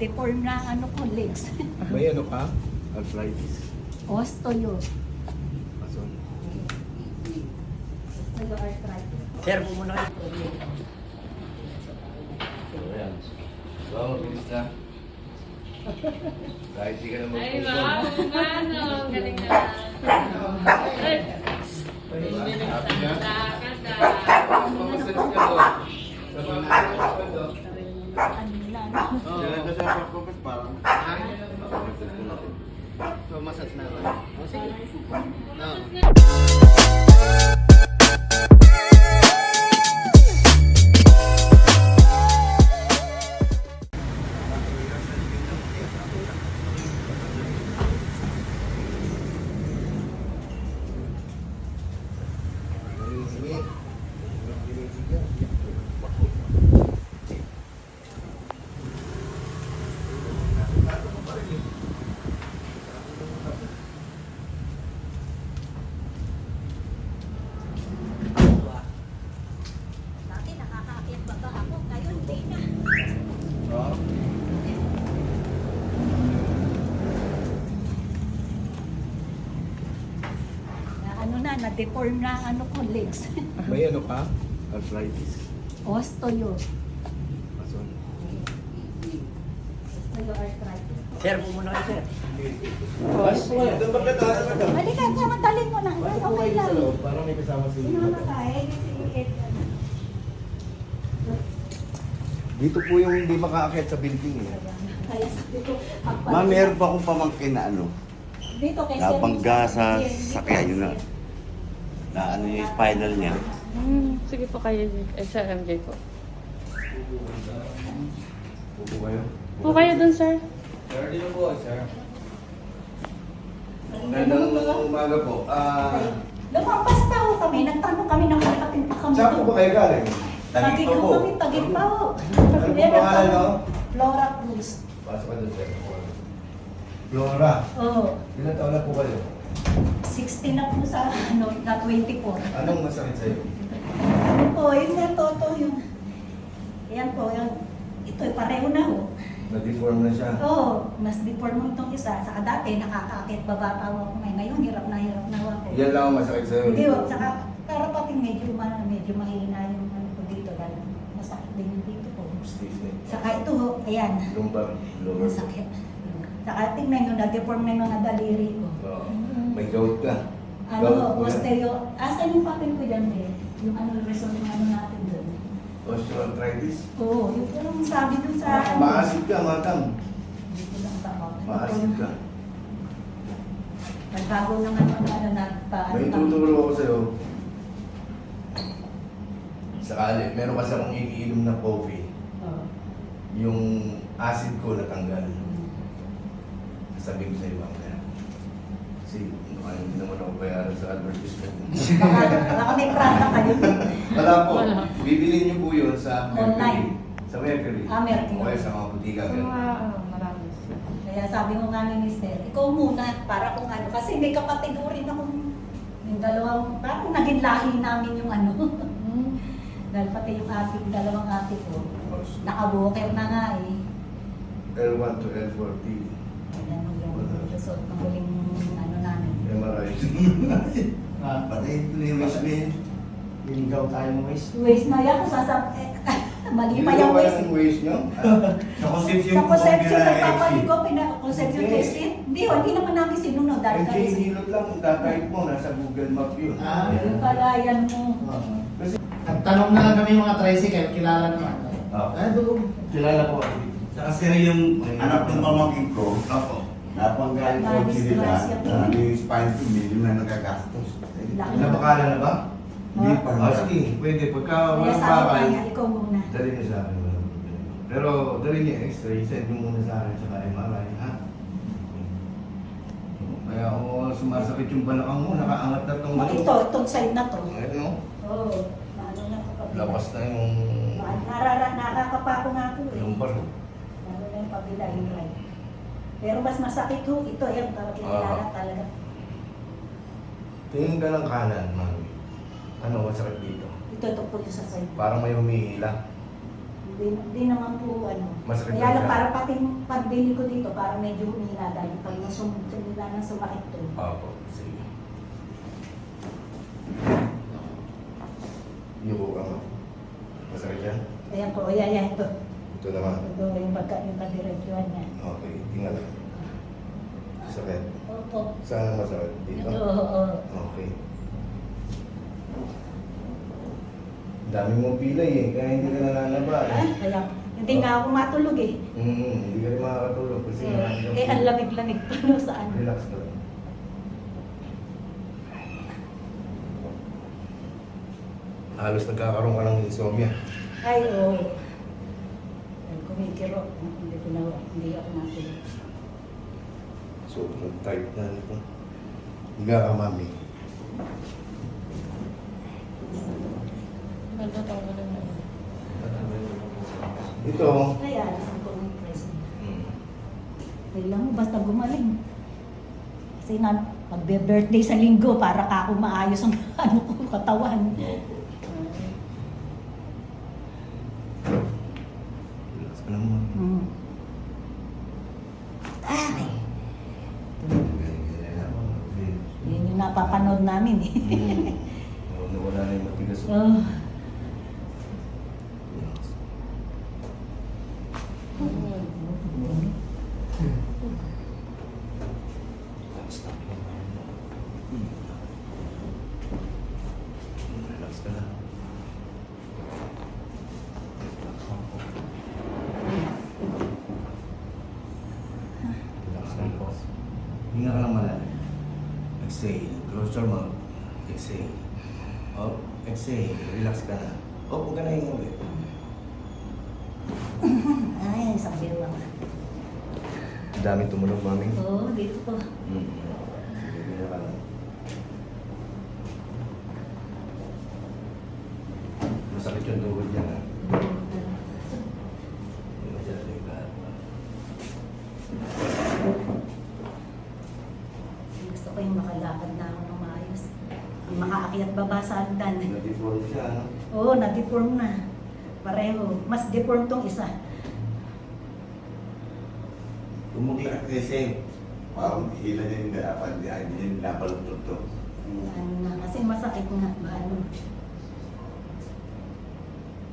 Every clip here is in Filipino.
ano na, ano ko legs. May ano ka? Arthritis. Osteo. Ason. Osteoarthritis. Sir, pumunta kayo. Ayan. Wow, mabilis na. Kahit di ka na Ay, mag-push wow, ano, galing na. Ay, Happy na? Na-deform na ano ko legs. May ano ka? Arthritis. Osteo. Ason. Osteoarthritis. Sir, pumunta kayo, sir. Doon ba ka tayo ka Pwede ka, samantalin mo na. Okay lang. loob. Parang may kasama si Sinama ka eh, kasi it. Dito po yung hindi makaakyat sa building eh. Kaya sabi ko, Ma'am, meron pa akong pamangkin na ano, Dito kay nabangga Sir- sa sakyan yun na. Na ano yung spinal niya. Hmm, sige po kayo, eh, sir, MJ po. Upo kayo. Po kayo dun, sir. Sir, dito po, sir. Magandang umaga po. Ah, Lumampas pa ho kami, nagtanong kami ng kapatid pa kami. saan po ba kayo galing? Tagig pa ho kami, tagig pa ho. Ano po pangalan, no? Flora Cruz. Pasok ka doon, sir. Flora, Oo. ilan taon na po kayo? 16 na po sa ano, na 24. Anong masakit sa'yo? Ano po, yun nga toto yung... Yan po, yun. Ito, pareho na ho. Na-deform na siya. Oo, mas deform mo itong isa. Saka dati, nakakaakit baba pa ako. Ngayon, ngayon, hirap na hirap na ako. Yan lang ang masakit sa'yo. Hindi ho, saka karapating medyo, ma- medyo mahina yung ano ko dito. Dahil masakit din yung dito ko. Stiff neck. Saka ito ho, ayan. Lumbar. Lower. Masakit. Saka tingnan nyo, na-deform na yung mga daliri ko. Oo. May gout ka. Ano, Gout osteo. Asan yung papel ko dyan eh? Yung ano, result ng ano natin doon. Osteoarthritis. Oo, yung parang sabi dun sa... Maasid ka, matang. Dito lang ba ako? Maasid ka. Nagbago ng ano, ano, nagpa... May tuturo ako sa'yo. Sakali, meron kasi akong iniinom na coffee. Oo. Yung acid ko natanggal. Sabihin ko sa'yo, ma'am. kaya. Kasi, ano, hindi naman ako bayaran sa advertisement. Baka, baka may prata kayo. Wala po. Wala. Bibili niyo po yun sa Mercury. Online. Sa Mercury. Ah, Mercury. O kaya sa mga butika. Sa mga, ano, marami. Kaya sabi mo nga ni Mister, ikaw muna para kung ano. Kasi may kapatid ko rin akong yung dalawang, parang naging lahi namin yung ano. Hmm. Dahil pati yung ate, yung dalawang ate ko, nakaboker na nga eh. L1 to L40. Ayan yung result ng huling namin. MRI. Ah, pati ito na yung wish mo yun. Tayo mo wish. Waste na yan, kung sasab... Eh, mali pa Hindi yung waste. yung waste nyo? Sa conception Sa ko, conception, pina- nagpapalit ko, pina-conception Hindi. testing. Hindi, hindi naman namin sinunod. Dahil J. Hilot lang, datype mo, nasa Google Map yun. Ah. Yung pala yan mo. Kasi, Nagtanong na lang kami mga tricycle, kilala naman. oh, Ah, doon. kilala ko. Saka sir yung anak ng pamangkin ko, Opo. Napanggaling ko Manis, nila, yung spine to medyo na nagagastos. Laki. Napakala na ba? Hindi pa. Ah, sige, pwede. Pagka Kaya walang bakal, niya, ikaw muna. dali niyo sa akin. walang problema. Pero dali yung x-ray, send niyo muna sa akin sa MRI, ha? Kaya ako sumasakit yung balakang mo, nakaangat na itong Oh, ito, itong side na to. Ayun, no? Oo. Oh, ano na. Lakas na yung Narara, nakakapako nga ako eh. lumbar. Lalo na yung pabila, yung right. Pero mas masakit ho, ito yan, talaga kilala Ah. talaga. Tingin ka ng kanan, mami. Ano, masakit dito. Ito, ito po yung sa side. Parang may humihila. Di, di naman po ano. Masakit Kaya lang lang siya. para pati pagbili ko dito, para medyo humina dahil pag nasum, sumila ng sumakit to. Opo, sige. Yuko ka mo. Masakit yan? Ayan po, ayan, ayan, ito. Ito naman. Ito yung pagka, yung kadiretsuhan niya. Okay, tingnan. Sakit. Opo. Saan ang masakit? Dito? Ito, oo. Okay. Dami mong pilay eh, kaya hindi ka nananaba Ah, eh. kaya, hindi nga ako matulog eh. Mm, hindi ka rin makakatulog kasi Eh, nandiyan eh, po. ang lamig-lamig pa no saan. Relax ka lang. Halos nagkakaroon ka ng insomnia. Ay, oo. Ay, kumikiro. Hindi ko na, hindi ako matulog. Sobrang tight na nito. Higa ka, mami. Ganda tawag na yun. Ito. Ay, alisan ko ng press. Mm. Kailan mo, basta gumaling. Kasi na, magbe-birthday sa linggo para ka ako maayos ang ano ko, katawan. Relax ka lang, mami. Hmm. Ay, yun yung napapanood namin eh. Nawala na yung matigas. Oh. Relax. Relax lang. Mm. Relax ka lang. Relax lang po. Hinga ka lang malalim. Exhale. Close your mouth. Exhale. Up. Exhale. Relax ka na. Up. Huwag ka na hinga ulit. Ay, isang biruang. Dami tumunog, mami. Oo, oh, dito po. Mm. Lang. Masakit yung tuhod niya. ha? Gusto ko yung makalakad na ako ng maayos. Ang makaakyat baba sa hagdan. Na-deform siya, ano? Oo, na-deform na. Pareho. Mas deform tong isa. Tumuki kasi parang hila niya yung dapat niya, hindi niya napalutod to. Ano na, kasi masakit nga. Ba, ano?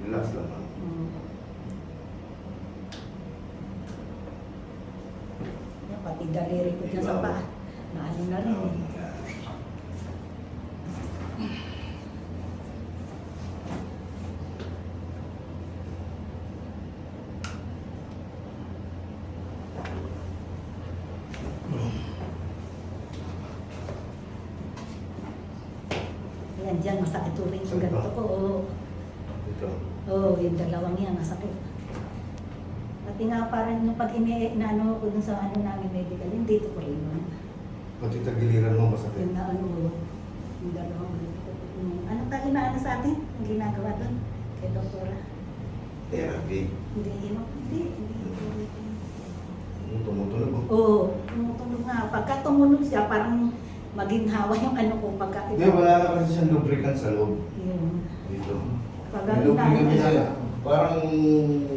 Relax lang, ma'am. Mm. Yan, Pati daliri ko dyan sa paa. Na ano na rin eh. Yan dyan, masakit ulit yung Sakit ba? ganito ko. Oo. Ito. Oo, yung dalawang yan, masakit. Pati nga parang nung pag ini inaano ko dun sa ano namin medical, yung dito ko rin yun. Pati tagiliran mo masakit. Yung na ano ko, yung dalawang yung, ano ka inaano sa atin? Ang ginagawa doon? Kay doktora. Therapy. Hindi, yun, hindi, hindi. Tumutunog. oh. Oo, tumutunog nga. Pagka tumunog siya, parang maginhawa yung ano ko pagka Hindi, wala na kasi siyang lubricant sa loob. Yun. Dito. Pag May ano lubricant na, siya. Parang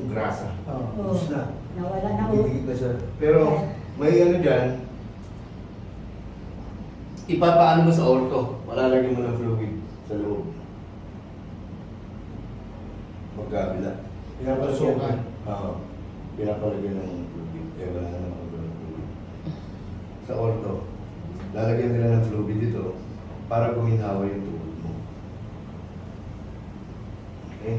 grasa. Oo. Oo. Tapos na. Nawala na ako. Dikit na siya. Pero may ano dyan, ipapaano mo sa orto. Malalagyan mo ng fluid sa loob. Magkabila. Pinapasukan. Oo. Pinapalagyan ng fluid. Kaya wala na makagawa ng fluid. Sa orto, lalagyan nila ng fluid dito para guminhawa yung tuhod mo. Okay?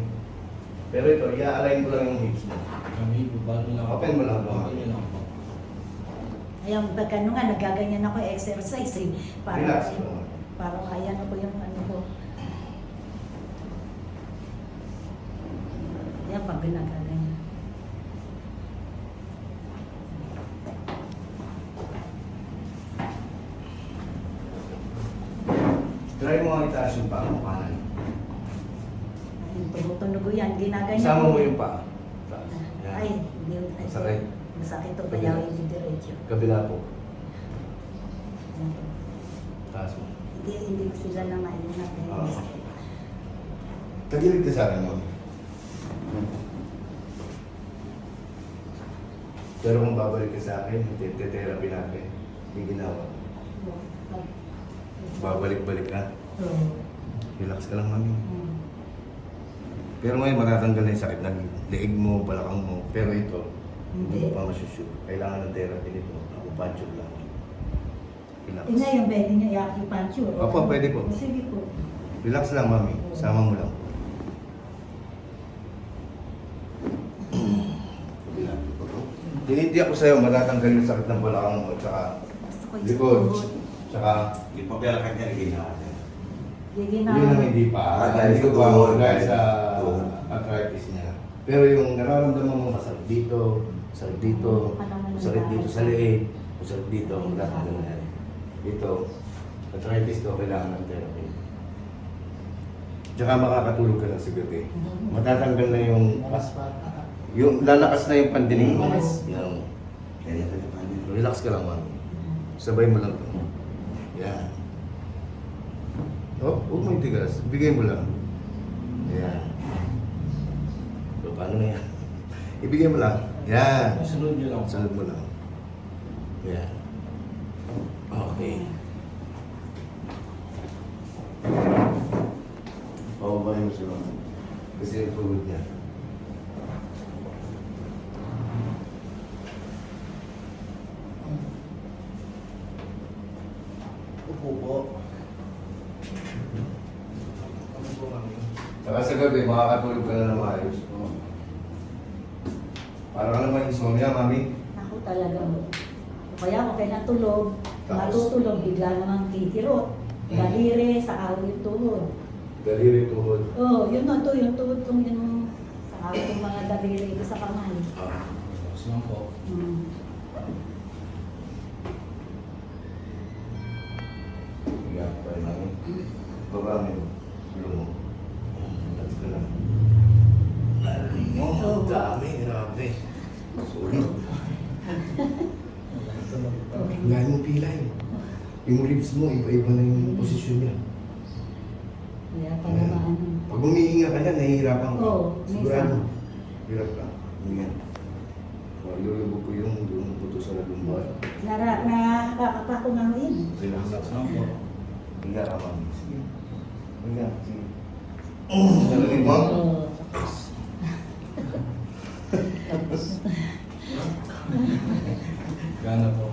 Pero ito, i-align ko lang yung hips mo. Kami, balo lang. Open mo lang, baka. Open mo lang po. Ayan, pag ano nga, nagaganyan ako exercise eh. Parang, Relax lang. Parang ayan ako yung ano ko. Ayan, pag nagaganyan. Try mo nga itaas yung paa mo kanan. Tumutunog ko yan, ginaganyan Sama ko. mo yung paa. Taas. Yan. Ay, hindi. ay, Masakit. Masakit to, kaya hindi diretso. Kabila po. Taas mo. Hindi, hindi ko sila na maingat kaya Oo. masakit. Tagilid ka sa akin mo. Pero kung babalik ka sa akin, therapy natin. Ginawa. Babalik-balik ka. Oo. Relax ka lang, mami. Mm. Pero ngayon matatanggal na yung sakit ng leeg mo, balakang mo. Pero ito, hindi Hindi. mo pa masusure. Kailangan ng therapy nito. Ako punch lang. Relax. Eh ngayon, pwede niya i-acupuncture. Opo, pwede po. O, Sige po. Relax lang, mami. Sama mo lang. Tiniti ako sa'yo, matatanggal yung sakit ng balakang mo, tsaka Gusto ko yung likod, tuhod. tsaka Hindi pa pala kanya ginawa niya. Sige na. yun ang hindi pa. Ah, Dahil sa pa, tuhod, dahil sa tuhod. arthritis niya. Pero yung nararamdaman mo masakit dito, masakit dito, masakit dito sa leeg, masakit dito, matatanggal na yan. Dito, arthritis to, kailangan ng therapy. Tsaka makakatulog ka lang sa gabi. Matatanggal na yung, yung lalakas na yung pandinig mo. Niya. Relax ka lang, mami. Sabay mo lang to. Yan. Oh, huwag mo itigas. Bigay mo lang. Yan. So, paano na yan? Ibigay mo lang. Yan. Sunod nyo lang. Sunod mo lang. Yan. Okay. Pababayin mo si mami. Kasi yung tuhod niya. Upo po. Saka sa gabi, makakatulog ka na ng maayos. Para ka naman insomnia, mami. Ako talaga. Kaya ako kaya natulog, Tapos? matutulog, bigla namang titirot. Mm. Daliri, sa yung tuhod. Daliri tuhod. Oo, oh, yun na to, yung tuhod kong yun, sa yung mga daliri ko sa kamay. Ah. Tapos lang po. Mm. Yung ribs mo, iba-iba na yung posisyon niya. Kaya pa naman. Pag humihinga ka na, nahihirapan ka. Oo, Sigurado. Hirap ka. Hinga. Oh, ilulubog ko yung yung puto sa lumbar. Nara, nakakapa ko nga ngayon. Relax lang po. Higa ka, mami. Sige. Higa, sige. Narinig mo? Oo. Gana po.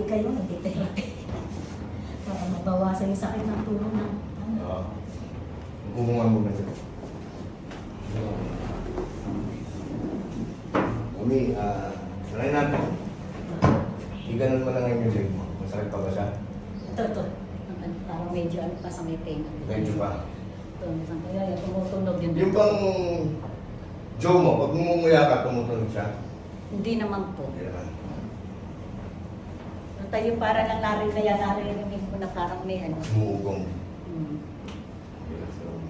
Therapy kayo, hindi therapy. Para mabawasan yung sakit ng tulong ng ano. Oo. Upungan mo na siya. Mami, ah, sanay natin. Iganon mo lang ngayon yung leg mo. Masakit pa ba siya? Ito, ito. Parang medyo ano pa sa may tenga. Medyo pa. Ito, minsan kaya yung tumutunog yun. Yung pang jaw mo, pag mumumuya ka, tumutunog siya. Hindi naman po. Hindi naman. Tayo para lang narin kaya narinig ko na parang may ano. Umuugong. Hmm. Relax lang.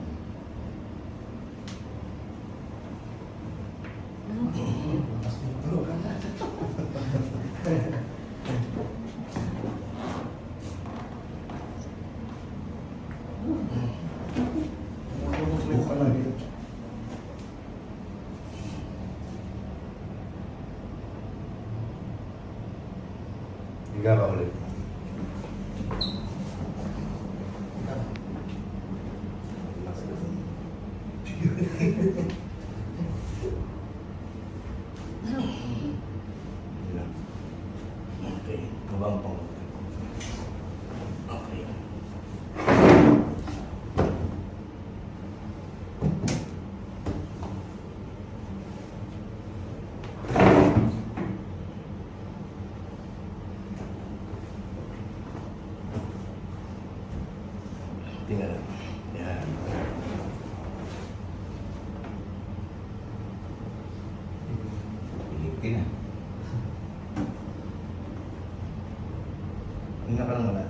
Umuugong pa lang. Higa ka ulit. Relax ka lang. Relax. Okay. Mabang pang. Okay. Tingnan. Yan. Pilipin na. Hinga ka lang wala.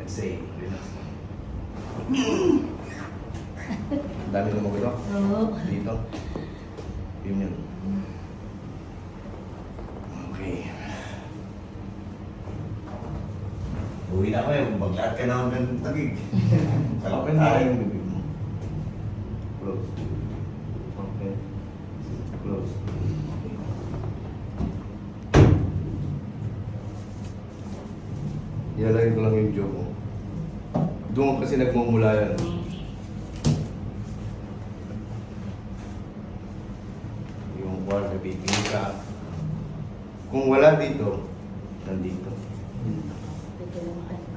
Exhale. Relax. Ang dami lumabog ito. Oo. Dito. Yun yun. Okay. Uwi na ako eh. Maglahat ka na ng tagig. Open mo yung bibig mo. Close. Okay. Close. Ilalagay ko lang yung joke mo. Doon kasi nagmumula yan. Yung kwarto, pipili ka. Kung wala dito, nandito. Ito lang ang ano.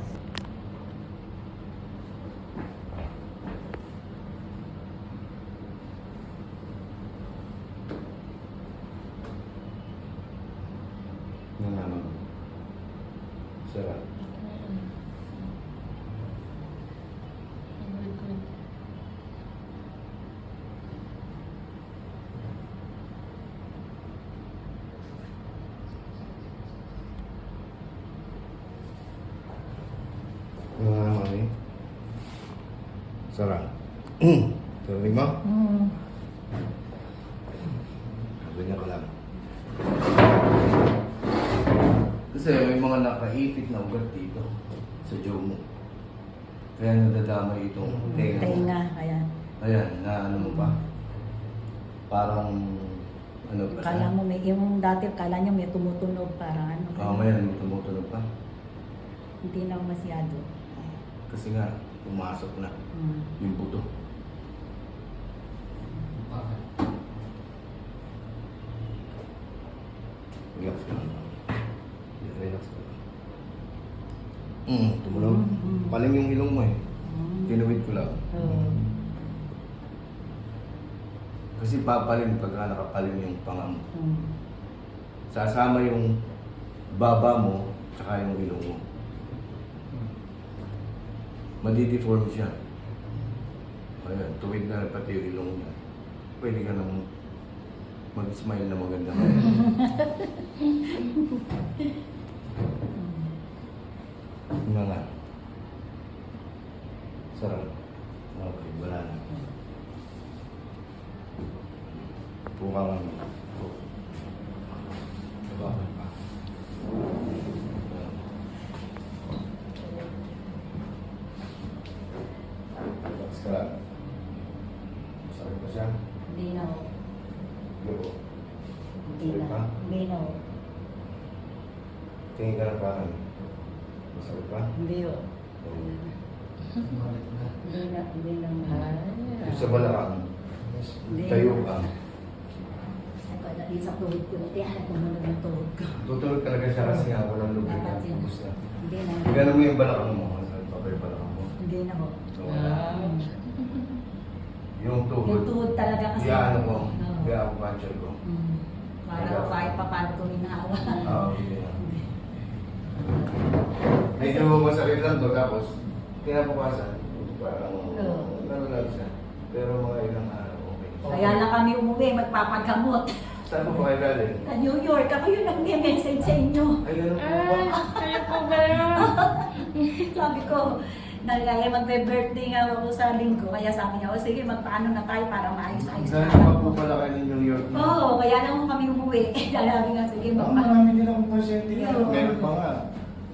Yan naman. Sarap. Ano nga mami? Sarap. Tuloy mo? Mm. Ganyan ka lang. Kasi may mga nakaipit na ugat dito sa jaw mo. Kaya nadadama itong tenga mo. Tenga, ayan. Ayan, na ano mo pa. Parang ano ba Kala mo may, yung dati kala niya may tumutunog para ano. Mamaya may tumutunog pa. Hindi na masyado. Kasi nga, pumasok na Mm. yung buto. Relax ka lang. Relax ka lang. Mm, tumulog. Mm. Paling yung ilong mo eh. Mm. Tinuwid ko lang. Oo. Kasi papalim pagka nakapalim yung panga mo. Mm. Sasama yung baba mo tsaka yung ilong mo. Madideform siya. Ayan, tuwid na pati yung ilong niya. Pwede ka nang mag-smile na maganda. Ano nga? Sarap. Okay, wala na. Puka lang. Bakit pa? Lang. Masakit pa siya? Hindi na. ho. Yo. Hindi Sakit pa? na. Hindi na. ho. Tingin ka ng parang. Masakit pa? Hindi ho. Oo. Hindi na. Hindi na. Yung sa balakang, Hindi. tayo ka. Ay, sa tuhod ko. Ko naman yung tuhod ko. Tutulog talaga siya kasi nga walang lubricant. Dapat yun. Tapos na. Hindi na. Tignan mo yung balakang mo. Saan pa ba yung balakang? Hindi na ho. So, wala. Yung tuhod. Yung tuhod talaga kasi. Kaya ano ko, Oo. kaya ako puncher ko. Mm. Para kahit pa paano ko hinahawa. Oo, hindi na. Medyo masakit lang to, tapos kinabukasan, parang Oo. ano lang siya. Pero mga ilang araw, okay. Kaya na kami umuwi, magpapagamot. Saan po ba kayo galing? Sa New York, ako yung nag-message sa inyo. Ay, ano po ba? Ay, kayo po ba yun? Sabi ko, nagaya magbe-birthday nga ako sa linggo. Kaya sabi niya, o sige, magpaano na tayo para maayos-ayos na. pa po pala kayo ng New York. Oo, kaya lang kami umuwi. Sabi nga, sige, Ang magpaano. marami din akong pasyente Oo. yun. Meron pa nga.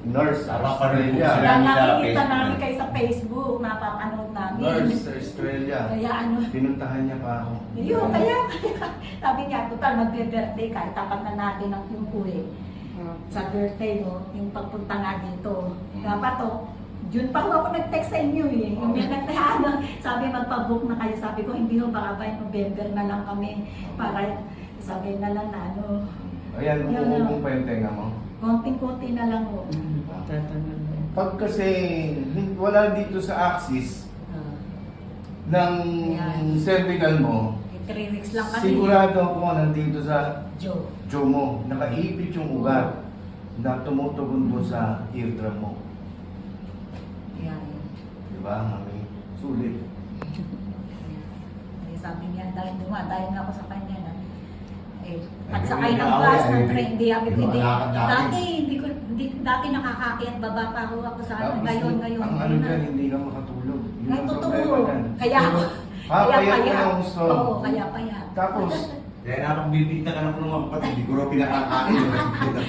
Nurse, Tama pa rin po Australia. sila. Kaya nila nakikita Facebook. namin kayo sa Facebook, napapanood namin. Nurse sa Australia. Kaya ano, Pinuntahan niya pa ako. yun, kaya, kaya, sabi niya, total magbe-birthday kahit tapat na natin ang yung uwi. sa birthday mo, yung pagpunta nga dito. Dapat to, June pa ako nag-text sa inyo eh. Yung may nag ano, sabi magpa-book na kayo. Sabi ko, hindi ho, baka by November na lang kami. Para sabi na lang na ano, Ayan, umuubong pa yung tenga mo. konting-konti na lang ho. Pag kasi wala dito sa axis ng Ayan. cervical mo, eh, three weeks lang kami. sigurado ako nandito sa Joe. jaw mo, nakaipit yung ugat na tumutugon doon sa eardrum mo. Ba, mami? Sulit. Eh, sabi niya, dahil dumadayo na ako sa kanya na, eh, Ay, pagsakay ng na bus, ng train, hindi ako, hindi dati. hindi ko, hindi, dati nakakakyat baba pa ako, ako sa ano, ngayon, ngayon, ang ano na. dyan, hindi ka makatulog. Yun Ay, totoo. Kaya ako, kaya gusto. Oo, kaya payat. Tapos, Kaya napagbibigta ka ng mga kapatid, hindi ko rin pinakakain.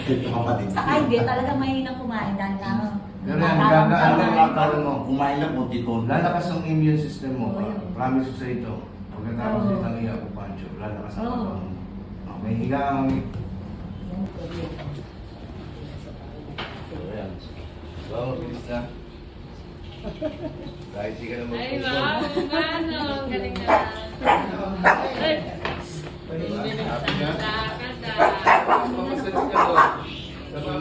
Sa hindi, talaga mahina kumain dahil na, Pero yan, nararamdaman gagaan ko. ang karon mo. Kumain lang konti-konti. lalakas ang immune system mo. Yun. Promise ko sa ito. Pagkatapos Oo. oh. ng iya ko pancho, lalakas ang Oo. oh. May higa ang Yan po yun. So, ayan. So, mabilis na. Kahit di ka na Ay, wow, ano, galing na. Ay, Happy na? Mamasage ka doon. Sa mga